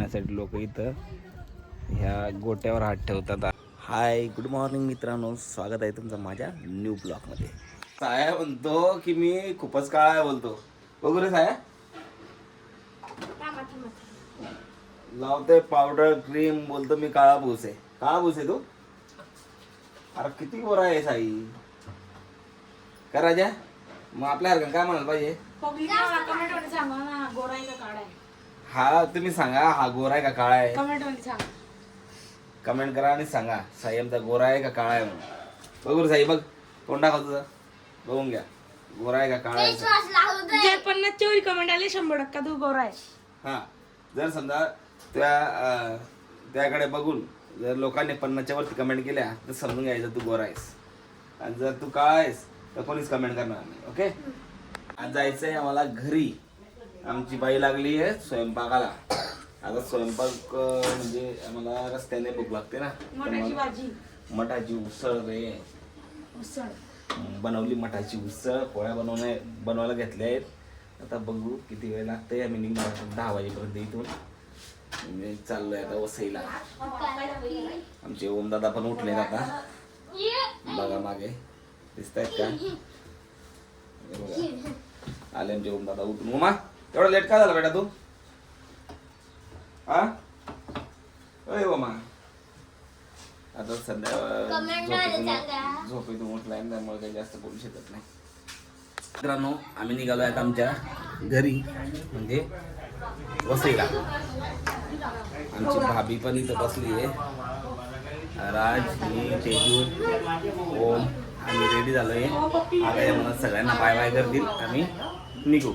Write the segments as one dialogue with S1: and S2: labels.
S1: पूर्ण होण्यासाठी लोक इथं ह्या गोट्यावर हात ठेवतात. हाय गुड मॉर्निंग मित्रांनो. स्वागत आहे तुमचं माझ्या न्यू ब्लॉगमध्ये साया म्हणतो की मी खूपच काळा बोलतो. बघू रे साया. लावतोय पावडर क्रीम बोलतो मी काळा भूस आहे. काळा भूस आहे तू? अरे किती गोरा आहे साई. का राजा? मग आपल्या हरकत काय म्हणाल पाहिजे? हा तुम्ही सांगा हा गोरा आहे का काळा आहे?
S2: कमेंटमध्ये सांगा.
S1: कमेंट करा आणि सांगा साई आमचा गोरा आहे का काळा आहे म्हणून. बघू रे साई बघ. तोंड तुझं? बघून घ्या. गोरा आहे का काळा आहे?
S2: जर पन्नासच्या वरी कमेंट आले शंभर टक्का तू गोरा आहे.
S1: हा. जर समजा त्या अं, त्याकडे बघून जर लोकांनी पन्नासच्या वरती कमेंट केल्या तर समजून घ्यायचं तू गोरा आहेस. आणि जर तू काळा आहेस तर कोणीच कमेंट करणार नाही ओके आज जायचं आहे आम्हाला घरी. आमची बाई लागली आहे स्वयंपाकाला. आता स्वयंपाक म्हणजे आम्हाला रस्त्याने भूक लागते ना.
S2: भाजी.
S1: मठाची उसळ रे.
S2: उसळ.
S1: बनवली मठाची उसळ पोळ्या बनवण्या बनवायला घेतल्या आहेत. आता बघू किती वेळ लागतंय. आम्ही निघणार दहा वाजेपर्यंत इथून. मी चाललोय आता वसईला. आमचे ओमदादा पण उठले आता. बघा मागे. दिसत आहेत का. आले आमचे ओमदादा उठून. उमा एवढा लेट का झाला बेटा तू? हा? अय ओमा आता सध्या झोपेतून उठलाय त्यामुळे काही जास्त बोलू शकत नाही. मित्रांनो आम्ही निघालो आहेत आमच्या घरी म्हणजे वसईला. आमची भाभी पण इथं बसली आहे. राज मी तेजू ओम आम्ही रेडी झालो आहे आता या मला सगळ्यांना बाय बाय करतील आम्ही निघू.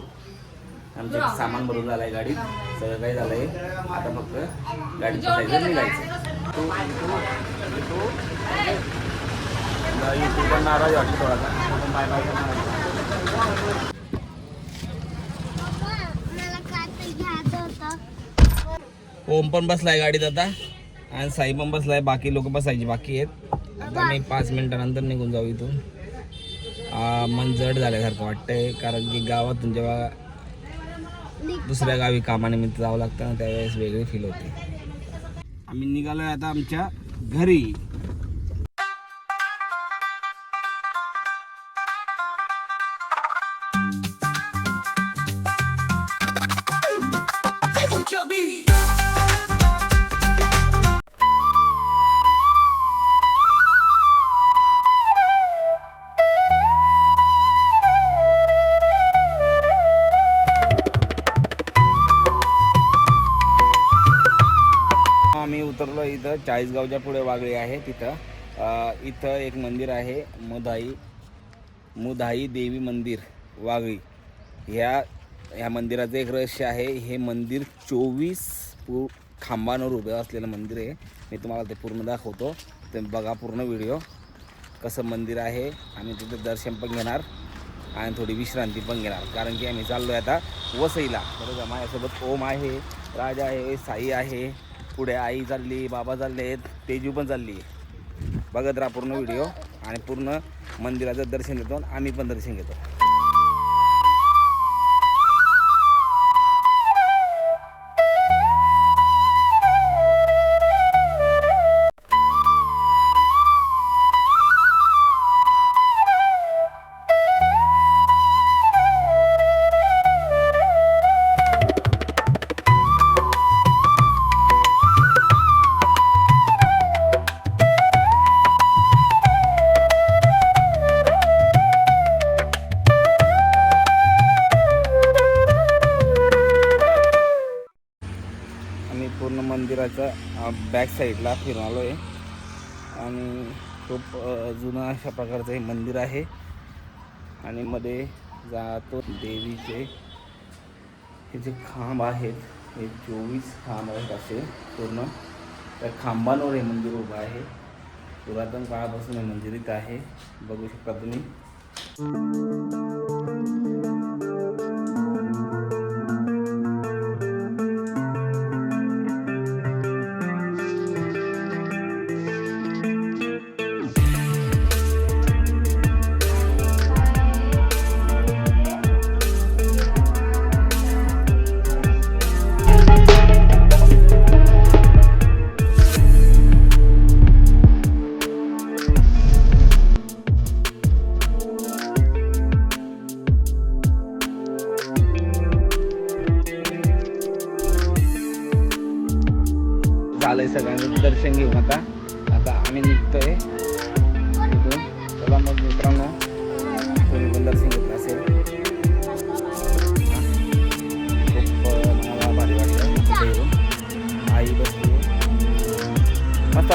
S1: आमचे सामान भरून झालंय गाडीत. सगळं काही झालंय. आता फक्त गाडीत बसायचं निघायचं. पण नाराज वाटतो थोडासा. बाय बाय ओम पण बसलाय गाडीत आता. आणि साई पण बसलाय. बाकी लोक बसायची बाकी आहेत. आता मी पाच मिनिटानंतर निघून जाऊ इथून. मन जड झाल्यासारखं वाटतंय. कारण की गावातून जेव्हा दुसऱ्या गावी कामानिमित्त जावं लागतं ना त्यावेळेस वेगळी फील होते. आम्ही निघालोय आता आमच्या घरी. इथं चाळीसगावच्या पुढे वागळी आहे तिथं. इथं एक मंदिर आहे मुधाई मुधाई देवी मंदिर वागळी. ह्या ह्या मंदिराचं एक रहस्य आहे हे मंदिर चोवीस पू खांबांवर उभं असलेलं मंदिर आहे. मी तुम्हाला ते पूर्ण दाखवतो. ते बघा पूर्ण व्हिडिओ. कसं मंदिर आहे आम्ही तिथं दर्शन पण घेणार आणि थोडी विश्रांती पण घेणार. कारण की आम्ही चाललो आहे आता वसईला. बरोबर माझ्यासोबत ओम आहे राजा आहे साई आहे. पुढे आई चालली बाबा चालले आहेत तेजू पण चालली. बघत राहा पूर्ण व्हिडिओ आणि पूर्ण मंदिराचं दर्शन घेतो आम्ही पण दर्शन घेतो. बॅक साईडला फिरून आलो आहे आणि खूप जुनं अशा प्रकारचं हे मंदिर आहे. आणि मध्ये जातो देवीचे. हे जे खांब आहेत हे चोवीस खांब आहेत असे पूर्ण. त्या खांबांवर हे मंदिर उभं आहे. पुरातन काळापासून हे मंदिर इथं आहे. बघू शकता तुम्ही.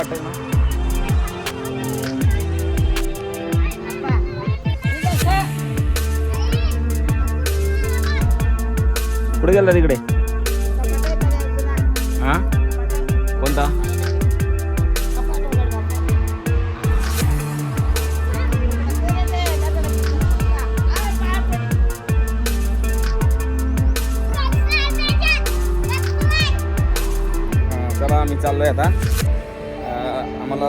S1: मस्त वाटतं ना. कुठे गेला तिकडे? हा? कोणता? चला आम्ही चाललोय आता.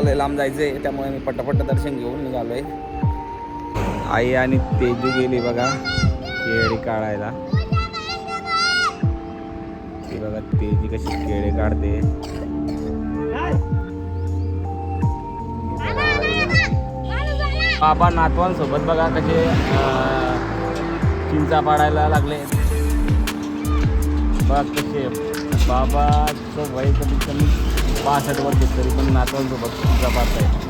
S1: अं, लांब जायचं आहे त्यामुळे मी पटापट दर्शन घेऊन निघालोय. आई आणि तेजू गेली बघा केळी काढायला. ती बघा तेजी कशी केळी काढते. बाबा नातवांसोबत बघा कसे चिंचा पाडायला लागले. बघा कसे बाबाचं वय कमी कमी पासष्ट वर्ष तरी पण नातवांसोबत पाच आहे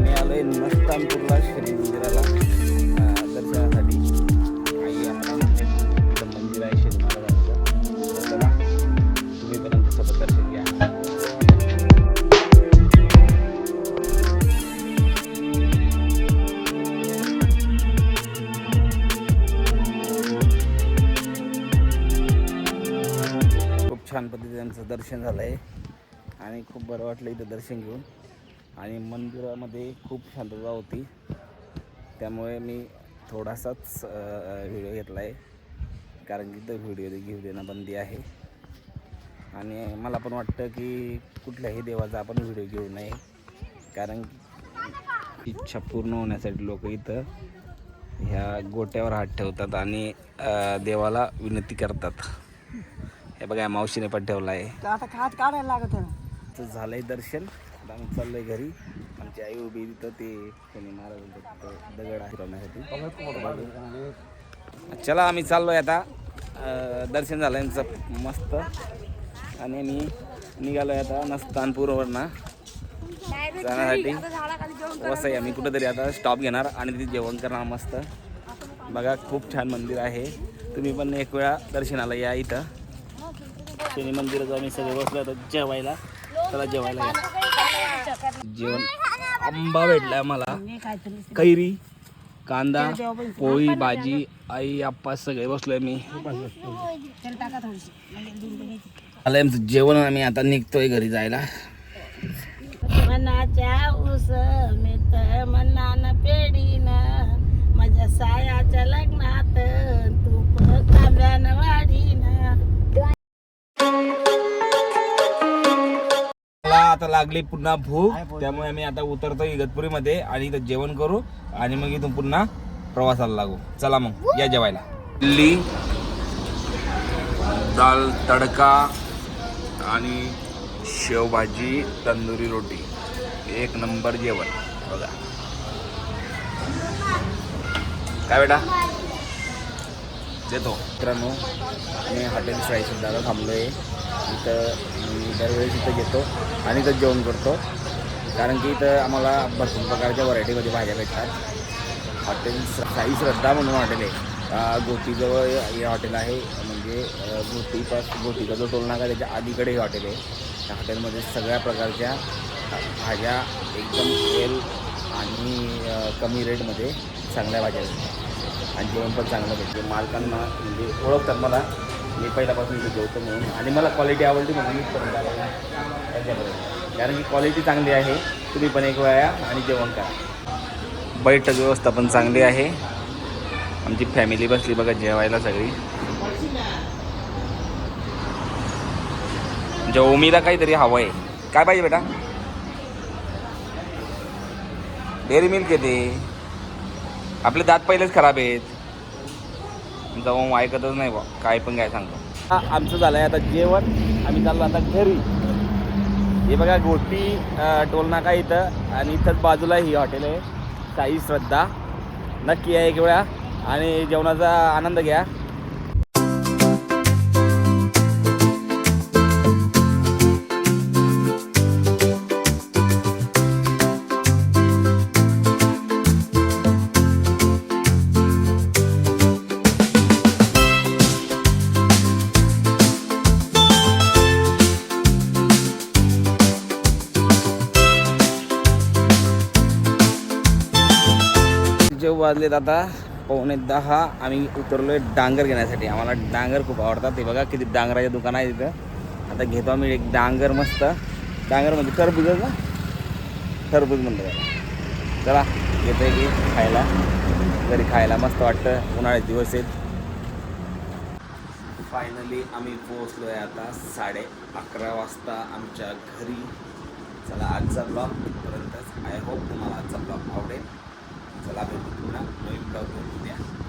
S1: मी आलोय मस्तानपूरला श्री मंदिराला. दर्शनासाठी. आई आम्हाला मंदिर आहे शनी महाराजांचं चला तुम्ही पण आमच्यासोबत दर्शन घ्या. खूप छान पद्धतीचं दर्शन झालं आहे आणि खूप बरं वाटलं इथं दर्शन घेऊन. आणि मंदिरामध्ये खूप शांतता होती. त्यामुळे मी थोडासाच व्हिडिओ घेतला आहे कारण की इथं व्हिडिओ घेऊ देणं बंदी आहे. आणि मला पण वाटतं की कुठल्याही देवाचा आपण व्हिडिओ घेऊ नये. कारण इच्छा पूर्ण होण्यासाठी लोक इथं ह्या गोट्यावर हात ठेवतात आणि देवाला विनंती करतात. हे बघा मावशीने पण ठेवला आहे
S3: आता हात काढायला लागत आहे
S1: झालंय दर्शन. आता आम्ही चाललोय घरी. आमची आई उभी तिथं. ते कोणी महाराज तिथं दगड आहे चला आम्ही चाललोय आता. दर्शन झालं यांचं मस्त. आणि मी निघालोय आता नस्तानपूरवरनं. जाण्यासाठी. वसई आम्ही कुठंतरी आता स्टॉप घेणार आणि तिथे जेवण करणार मस्त. बघा खूप छान मंदिर आहे. तुम्ही पण एक वेळा दर्शनाला या इथं. शनी मंदिरात आम्ही सगळे बसलो आता जेवायला. चला जेवायला या. जेवण आंबा भेटला आम्हाला. कैरी कांदा पोळी भाजी आई आप्पा सगळे बसलोय मी आलं आमचं जेवण आम्ही आता निघतोय घरी जायला.
S3: मनाच्या उस मित मनान
S1: पेढी लागली पुन्हा भूक. त्यामुळे आम्ही आता उतरतो इगतपुरीमध्ये आणि इथं जेवण करू आणि मग इथून पुन्हा प्रवासाला लागू. चला मग या जेवायला. इडली दाल तडका आणि शेवभाजी तंदुरी रोटी. एक नंबर जेवण. बघा. काय बेटा? देतो. मित्रांनो मी हॉटेल साई सुद्धा थांबलो आहे इथं मी दरवेळेस इथं घेतो आणि इथं जेवण करतो. कारण की इथं आम्हाला भरपूर प्रकारच्या व्हरायटीमध्ये भाज्या भेटतात. हॉटेल साई श्रद्धा म्हणून हॉटेल आहे. गोटीजवळ हे हॉटेल आहे. म्हणजे गोटीपास गोटीचा जो टोल नाका त्याच्या अलीकडे हे हॉटेल आहे. त्या हॉटेलमध्ये सगळ्या प्रकारच्या भाज्या एकदम तेल आणि कमी रेटमध्ये चांगल्या भाज्या भेटतात. आणि जेवण पण चांगलं भेटते. मालकांना म्हणजे ओळखतात मला. मी पहिल्यापासून ते जेवतो म्हणून. आणि मला क्वालिटी आवडली म्हणून मी करून आलो कारण की क्वालिटी चांगली आहे. तुम्ही पण एक वेळा या आणि जेवण करा. बैठक व्यवस्था पण चांगली आहे. आमची फॅमिली बसली बघा जेवायला सगळी. जेवमीला काहीतरी हवं आहे काय पाहिजे बेटा? डेअरी मिल्क येते. आपले दात पहिलेच खराब आहेत. आमचा ओम ऐकतच नाही बा काय पण काय सांगतो. आमचं झालं आहे आता जेवण. आम्ही चाललो आता घरी. हे बघा गोटी टोलनाका इथं आणि इथंच बाजूला ही हॉटेल आहे. साई श्रद्धा. नक्की या एक वेळा आणि जेवणाचा आनंद घ्या. वाजलेत आता पावणे दहा. आम्ही उतरलोय डांगर घेण्यासाठी. आम्हाला डांगर खूप आवडतात. ते बघा किती डांगराचे दुकान आहे तिथं आता घेतो आम्ही एक डांगर मस्त. डांगर म्हणजे टरबूज ना टरबूज म्हणतो त्याला. चला घेतो आहे की खायला. घरी खायला मस्त वाटतं. उन्हाळ्याचे दिवस आहेत. फायनली आम्ही पोहोचलो आहे आता साडे अकरा वाजता आमच्या घरी. चला आजचा ब्लॉग इथपर्यंतच आय होप तुम्हाला आजचा ब्लॉग आवडेल. चला भेटू पुन्हा. नवीन प्रॉब्लेम